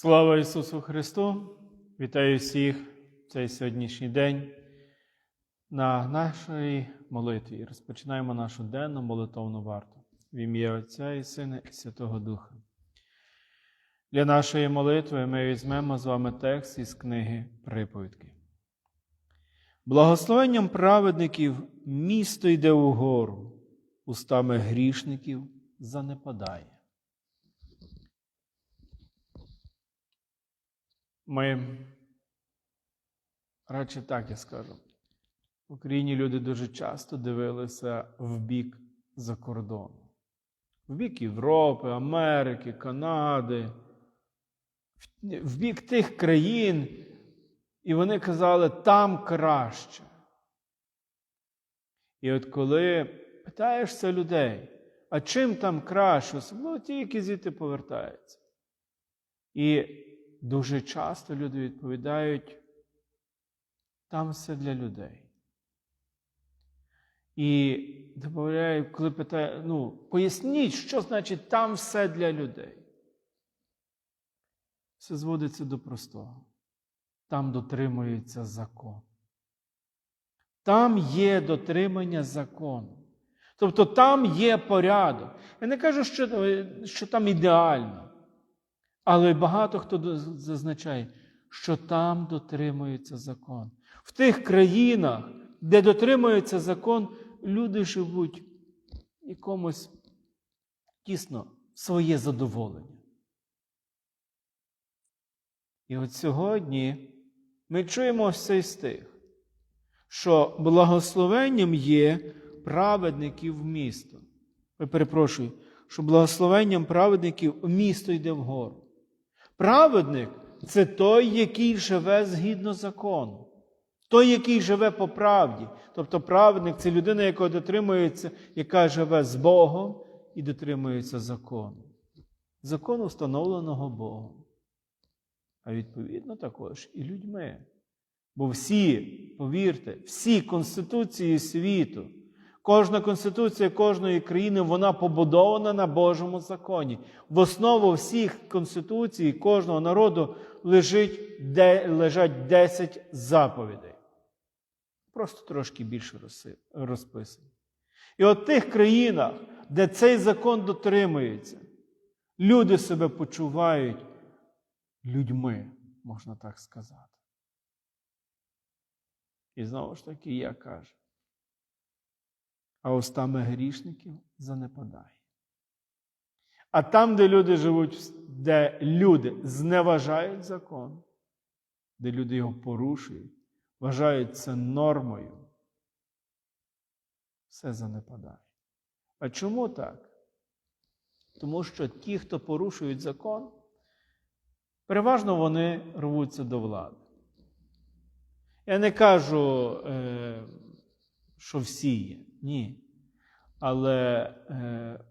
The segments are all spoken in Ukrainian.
Слава Ісусу Христу! Вітаю всіх в цей сьогоднішній день на нашій молитві. Розпочинаємо нашу денну молитовну варту в ім'я Отця і Сина і Святого Духа. Для нашої молитви ми візьмемо з вами текст із книги Приповідки. Благословенням праведників місто йде угору, устами грішників занепадає. Ми, радше так я скажу, в Україні люди дуже часто дивилися в бік за кордону, в бік Європи, Америки, Канади, в бік тих країн, і вони казали, там краще. І от коли питаєшся людей, а чим там краще, особливо ті, які звідти повертаються. І дуже часто люди відповідають, там все для людей. І додаю, коли питаю, ну, поясніть, що значить там все для людей. Все зводиться до простого. Там дотримується закон. Там є дотримання закону. Тобто там є порядок. Я не кажу, що, що там ідеально. Але багато хто зазначає, що там дотримується закон. В тих країнах, де дотримується закон, люди живуть якомусь тісно своє задоволення. І от сьогодні ми чуємо ось цей стих, що благословенням є праведників місто. Я перепрошую, що благословенням праведників місто йде вгору. Праведник це той, який живе згідно закону. Той, який живе по правді. Тобто праведник це людина, яка дотримується, яка живе з Богом і дотримується закону. Закону, встановленого Богом. А відповідно також і людьми. Бо всі, повірте, всі конституції світу, кожна конституція кожної країни, вона побудована на Божому законі. В основу всіх конституцій кожного народу лежить, де, лежать 10 заповідей. Просто трошки більше розписані. І от в тих країнах, де цей закон дотримується, люди себе почувають людьми, можна так сказати. І знову ж таки я кажу, а устами грішників занепадає. А там, де люди живуть, де люди зневажають закон, де люди його порушують, вважають це нормою, все занепадає. А чому так? Тому що ті, хто порушують закон, переважно вони рвуться до влади. Я не кажу, е, що всі є. Ні. Але е,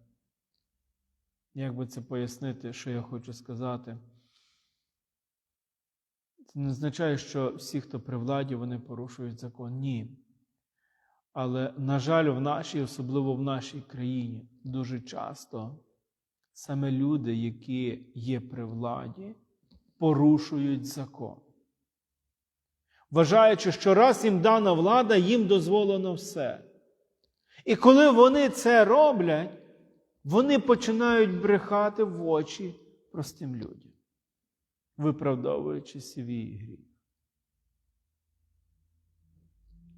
як би це пояснити, що я хочу сказати? Це не означає, що всі, хто при владі, вони порушують закон. Ні. Але, на жаль, в нашій, особливо в нашій країні, дуже часто саме люди, які є при владі, порушують закон. Вважаючи, що раз їм дана влада, їм дозволено все. І коли вони це роблять, вони починають брехати в очі простим людям, виправдовуючи свій гріх.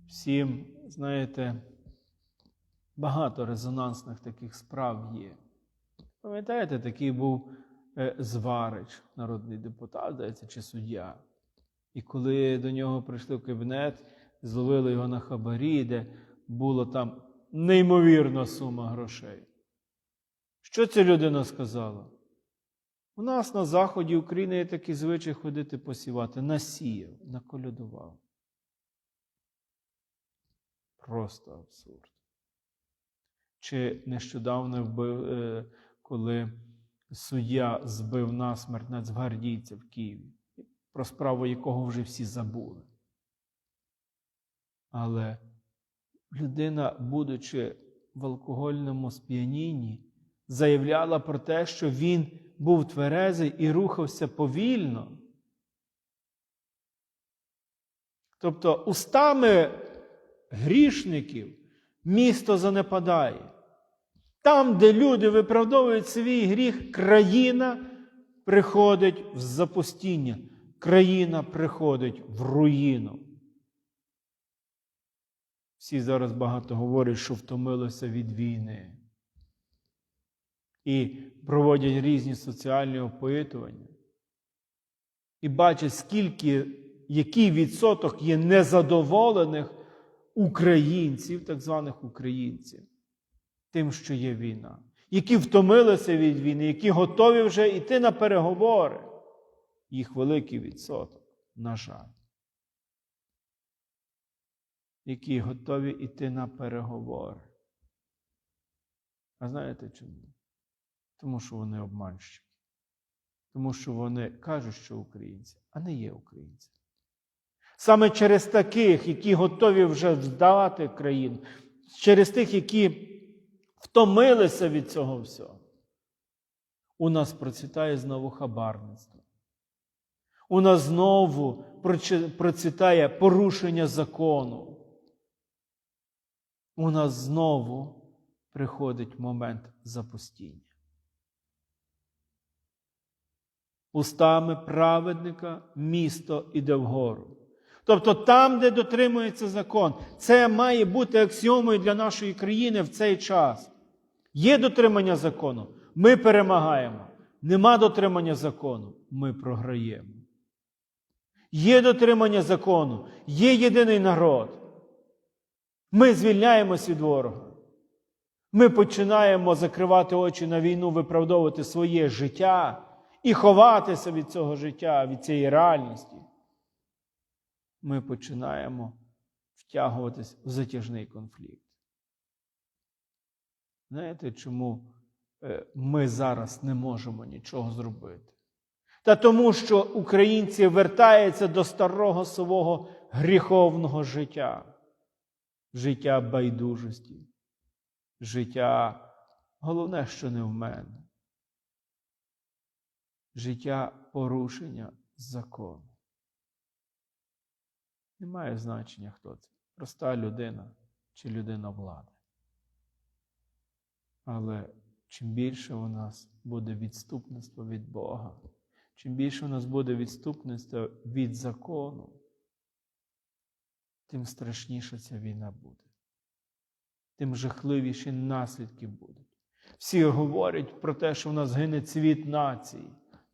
Всім, знаєте, багато резонансних таких справ є. Пам'ятаєте, такий був е, зварич, народний депутат, здається, чи суддя. І коли до нього прийшли в кабінет, зловили його на хабарі, де була там неймовірна сума грошей. Що ця людина сказала? У нас на заході України є такий звичай ходити посівати. Насіяв, наколядував. Просто абсурд. Чи нещодавно е, коли суддя збив насмерть нацгвардійця в Києві, про справу якого вже всі забули. Але людина, будучи в алкогольному сп'янінні, заявляла про те, що він був тверезий і рухався повільно. Тобто устами грішників місто занепадає. Там, де люди виправдовують свій гріх, країна приходить в запустіння, країна приходить в руїну. Всі зараз багато говорять, що втомилися від війни. І проводять різні соціальні опитування. І бачать, скільки, який відсоток є незадоволених українців, так званих українців, тим, що є війна, які втомилися від війни, які готові вже йти на переговори. Їх великий відсоток, на жаль. Які готові йти на переговори. А знаєте чому? Тому що вони обманщики. Тому що вони кажуть, що українці, а не є українці. Саме через таких, які готові вже здавати країну, через тих, які втомилися від цього всього, у нас процвітає знову хабарництво. У нас знову процвітає порушення закону. У нас знову приходить момент запустіння. Устами праведника місто іде вгору. Тобто там, де дотримується закон, це має бути аксіомою для нашої країни в цей час. Є дотримання закону, ми перемагаємо. Нема дотримання закону, ми програємо. Є дотримання закону, є єдиний народ. Ми звільняємось від ворога. Ми починаємо закривати очі на війну, виправдовувати своє життя і ховатися від цього життя, від цієї реальності. Ми починаємо втягуватись в затяжний конфлікт. Знаєте, чому е, ми зараз не можемо нічого зробити? Та тому, що українці вертаються до старого свого гріховного життя, життя байдужості, життя, головне, що не в мене, життя порушення закону. Немає значення, хто це. Проста людина чи людина влади. Але чим більше у нас буде відступництво від Бога, чим більше у нас буде відступництво від закону, тим страшніша ця війна буде, тим жахливіші наслідки будуть. Всі говорять про те, що в нас гине цвіт нації.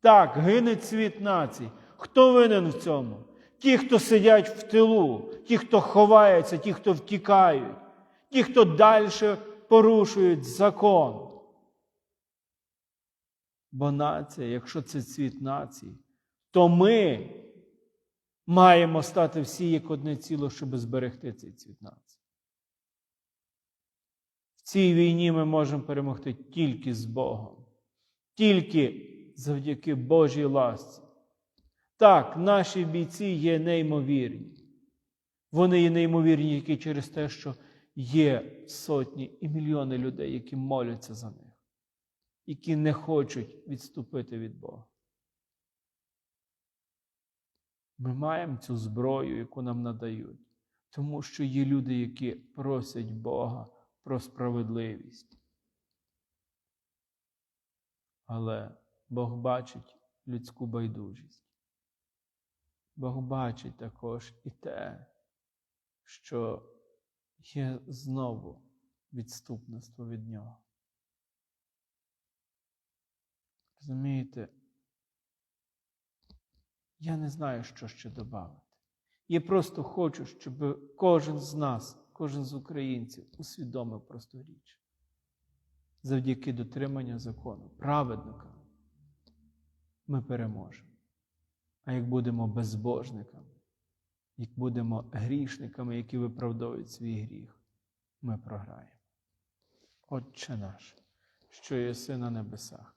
Так, гине цвіт націй. Хто винен в цьому? Ті, хто сидять в тилу, ті, хто ховаються, ті, хто втікають, ті, хто далі порушують закон. Бо нація, якщо це цвіт нації, то ми маємо стати всі як одне ціло, щоб зберегти цей цвіт нації. В цій війні ми можемо перемогти тільки з Богом, тільки завдяки Божій ласці. Так, наші бійці є неймовірні. Вони є неймовірні тільки через те, що є сотні і мільйони людей, які моляться за них, які не хочуть відступити від Бога. Ми маємо цю зброю, яку нам надають, тому що є люди, які просять Бога про справедливість. Але Бог бачить людську байдужість. Бог бачить також і те, що є знову відступництво від нього. Розумієте, я не знаю, що ще додати. Я просто хочу, щоб кожен з нас, кожен з українців усвідомив просту річ. Завдяки дотриманню закону, праведника, ми переможемо. А як будемо безбожниками, як будемо грішниками, які виправдовують свій гріх, ми програємо. Отче наш, що єси на небесах,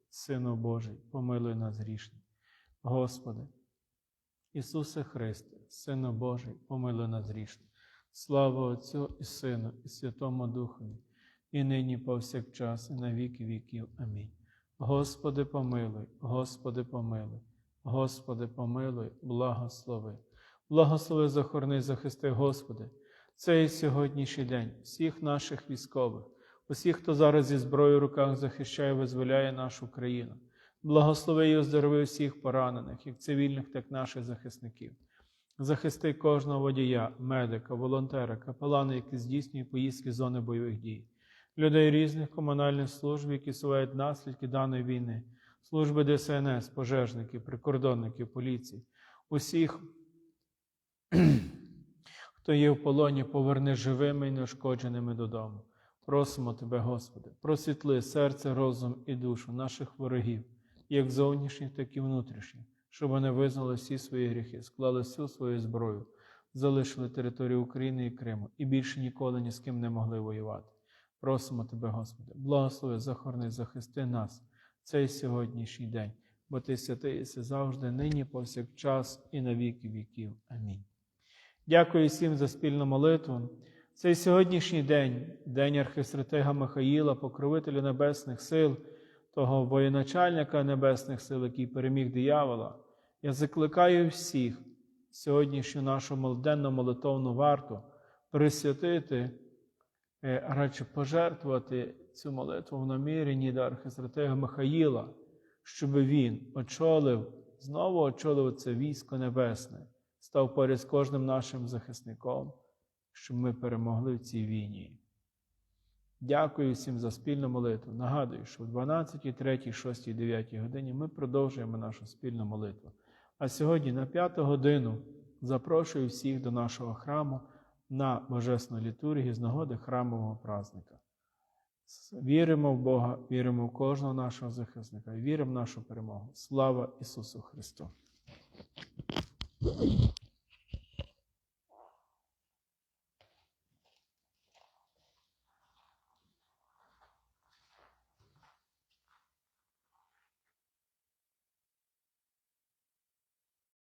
Сину Божий, помилуй нас грішних. Господи, Ісусе Христе, Сину Божий, помилуй нас грішних. Слава Отцю і Сину, і Святому Духові, і нині повсякчас, і на віки віків. Амінь. Господи, помилуй, Господи, помилуй, Господи, помилуй, благослови. Благослови, захорони, захисти, Господи, цей сьогоднішній день всіх наших військових, усіх, хто зараз зі зброєю в руках захищає, визволяє нашу країну. Благослови і оздорови всіх поранених, як цивільних, так і наших захисників. Захисти кожного водія, медика, волонтера, капелана, які здійснюють поїздки з зони бойових дій, людей різних комунальних служб, які сувають наслідки даної війни, служби ДСНС, пожежників, прикордонників, поліції, усіх, хто є в полоні, поверни живими і неушкодженими додому. Просимо Тебе, Господи, просвітли серце, розум і душу наших ворогів, як зовнішніх, так і внутрішніх, щоб вони визнали всі свої гріхи, склали всю свою зброю, залишили територію України і Криму і більше ніколи ні з ким не могли воювати. Просимо Тебе, Господи, благослови, захорони, захисти нас цей сьогоднішній день, бо Ти святий єси завжди, нині, повсякчас і на віки віків. Амінь. Дякую всім за спільну молитву. Цей сьогоднішній день, день архистратега Михаїла, покровителя небесних сил, того воєначальника небесних сил, який переміг диявола. Я закликаю всіх сьогоднішню нашу молоденну молитовну варту присвятити, е, радше пожертвувати цю молитву в наміренні до архистратега Михаїла, щоб він очолив, знову очолив це військо небесне, став поряд з кожним нашим захисником, щоб ми перемогли в цій війні. Дякую всім за спільну молитву. Нагадую, що в 12, 3, 6, 9 годині ми продовжуємо нашу спільну молитву. А сьогодні на 5 годину запрошую всіх до нашого храму на Божесну літургію з нагоди храмового празника. Віримо в Бога, віримо в кожного нашого захисника, віримо в нашу перемогу. Слава Ісусу Христу!